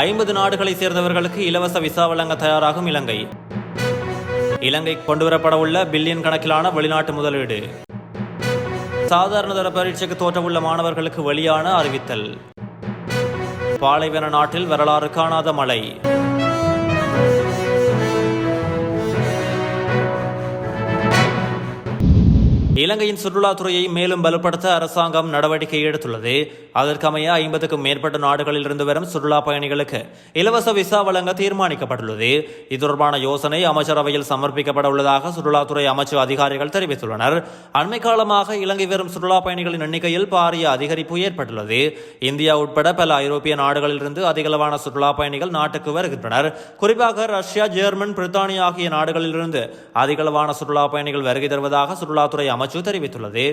ஐம்பது நாடுகளை சேர்ந்தவர்களுக்கு இலவச விசா வழங்க தயாராகும் இலங்கை. இலங்கை கொண்டுவரப்படவுள்ள பில்லியன் கணக்கிலான வெளிநாட்டு முதலீடு. சாதாரண தர பரீட்சைக்கு தோற்றவுள்ள மாணவர்களுக்கு வெளியான அறிவித்தல். பாலைவன நாட்டில் வரலாறு காணாத மழை. இலங்கையின் சுற்றுலாத்துறையை மேலும் பலப்படுத்த அரசாங்கம் நடவடிக்கை எடுத்துள்ளது. அதற்கமைய ஐம்பதுக்கும் மேற்பட்ட நாடுகளில் இருந்து வரும் சுற்றுலா பயணிகளுக்கு இலவச விசா வழங்க தீர்மானிக்கப்பட்டுள்ளது. இது தொடர்பான யோசனை அமைச்சரவையில் சமர்ப்பிக்கப்பட உள்ளதாக சுற்றுலாத்துறை அமைச்சு அதிகாரிகள் தெரிவித்துள்ளனர். அண்மை காலமாக இலங்கை வரும் சுற்றுலா பயணிகளின் எண்ணிக்கையில் பாரிய அதிகரிப்பு ஏற்பட்டுள்ளது. இந்தியா உட்பட பல ஐரோப்பிய நாடுகளிலிருந்து அதிகளவான சுற்றுலா பயணிகள் நாட்டுக்கு வருகின்றனர். குறிப்பாக ரஷ்யா ஜெர்மன் பிரித்தானியா ஆகிய நாடுகளிலிருந்து அதிகளவான சுற்றுலா பயணிகள் வருகை தருவதாக சுற்றுலாத்துறை அமைச்சர் ராஜு தெரிவித்துள்ளது.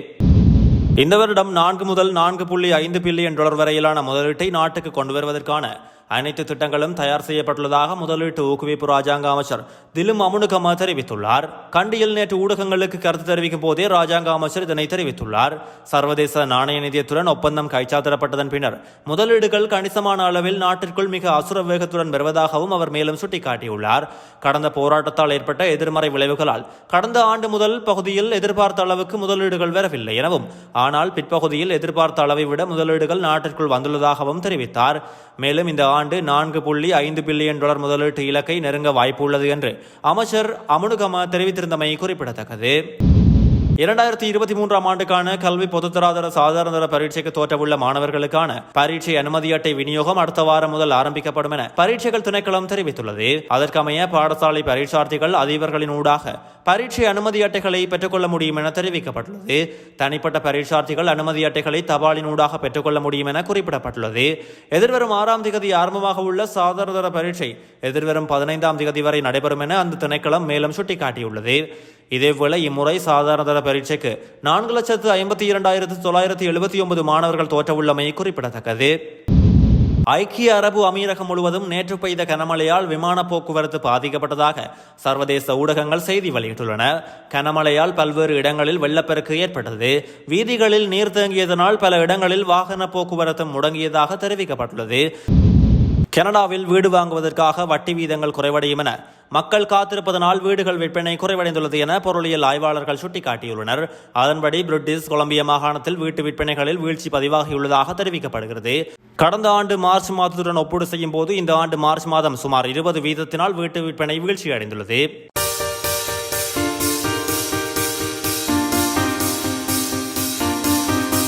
இந்த வருடம் நான்கு முதல் நான்கு புள்ளி ஐந்து பில்லியன் டாலர் வரையிலான முதலீட்டை நாட்டுக்கு கொண்டு வருவதற்கான அனைத்து திட்டங்களும் தயார் செய்யப்பட்டுள்ளதாக முதலீட்டு ஊக்குவிப்பு ராஜாங்க அமைச்சர் திலும் அமுனுகம தெரிவித்துள்ளார். கண்டியில் நேற்று ஊடகங்களுக்கு கருத்து தெரிவிக்கும் போதே ராஜாங்க அமைச்சர் இதனை தெரிவித்துள்ளார். சர்வதேச நாணய நிதியத்துடன் ஒப்பந்தம் கைச்சாத்திடப்பட்டதன் பின்னர் முதலீடுகள் கணிசமான அளவில் நாட்டிற்குள் மிக அசுர வேகத்துடன் வருவதாகவும் அவர் மேலும் சுட்டிக்காட்டியுள்ளார். கடந்த போராட்டத்தால் ஏற்பட்ட எதிர்மறை விளைவுகளால் கடந்த ஆண்டு முதல் பகுதியில் எதிர்பார்த்த அளவுக்கு முதலீடுகள் வரவில்லை எனவும் ஆனால் பிற்பகுதியில் எதிர்பார்த்த அளவை விட முதலீடுகள் நாட்டிற்குள் வந்துள்ளதாகவும் தெரிவித்தார். மேலும் இந்த ஆண்டு நான்கு புள்ளி ஐந்து பில்லியன் டாலர் முதலீட்டு இலக்கை நெருங்க வாய்ப்பு உள்ளது என்று அமைச்சர் அமுனுகம தெரிவித்திருந்தமை குறிப்பிடத்தக்கது. இரண்டாயிரத்தி இருபத்தி மூன்றாம் ஆண்டுக்கான கல்வி பொதுத்தராதர சாதாரண தர பரீட்சைக்கு தோற்றவுள்ள மாணவர்களுக்கான பரீட்சை அனுமதி அட்டை விநியோகம் அடுத்த வாரம் முதல் ஆரம்பிக்கப்படும் என பரீட்சைகள் திணைக்களம் தெரிவித்துள்ளது. அதற்கமைய பாடசாலை பரீட்சார்த்திகள் அதிபர்களின் ஊடாக பரீட்சை அனுமதி அட்டைகளை பெற்றுக்கொள்ள முடியும் என தெரிவிக்கப்பட்டுள்ளது. தனிப்பட்ட பரீட்சார்த்திகள் அனுமதி அட்டைகளை தபாலின் ஊடாக பெற்றுக்கொள்ள முடியும் என குறிப்பிடப்பட்டுள்ளது. எதிர்வரும் ஆறாம் திகதி ஆரம்பமாக உள்ள சாதாரண தர பரீட்சை எதிர்வரும் பதினைந்தாம் திகதி வரை நடைபெறும் என அந்த திணைக்களம் மேலும் சுட்டிக்காட்டியுள்ளது. இதேவேளை இம்முறை சாதாரணதர பரீட்சைக்கு நான்கு லட்சத்து ஐம்பத்தி இரண்டாயிரத்து தொள்ளாயிரத்தி எழுபத்தி ஒன்பது மாணவர்கள் தோற்றவுள்ளமை குறிப்பிடத்தக்கது. ஐக்கிய அரபு அமீரகம் முழுவதும் நேற்று பெய்த கனமழையால் விமான போக்குவரத்து பாதிக்கப்பட்டதாக சர்வதேச ஊடகங்கள் செய்தி வெளியிட்டுள்ளன. கனமழையால் பல்வேறு இடங்களில் வெள்ளப்பெருக்கு ஏற்பட்டது. வீதிகளில் நீர் தேங்கியதனால் பல இடங்களில் வாகன போக்குவரத்து முடங்கியதாக தெரிவிக்கப்பட்டுள்ளது. கனடாவில் வீடு வாங்குவதற்காக வட்டி வீதங்கள் குறைவடையும் என மக்கள் காத்திருப்பதனால் வீடுகள் விற்பனை குறைவடைந்துள்ளது என பொருளியல் ஆய்வாளர்கள் சுட்டிக்காட்டியுள்ளனர். அதன்படி பிரிட்டிஷ் கொலம்பிய மாகாணத்தில் வீட்டு விற்பனைகளில் வீழ்ச்சி பதிவாகியுள்ளதாக தெரிவிக்கப்படுகிறது. கடந்த ஆண்டு மார்ச் மாதத்துடன் ஒப்பீடு செய்யும் போது இந்த ஆண்டு மார்ச் மாதம் சுமார் இருபது வீதத்தினால் வீட்டு விற்பனை வீழ்ச்சி அடைந்துள்ளது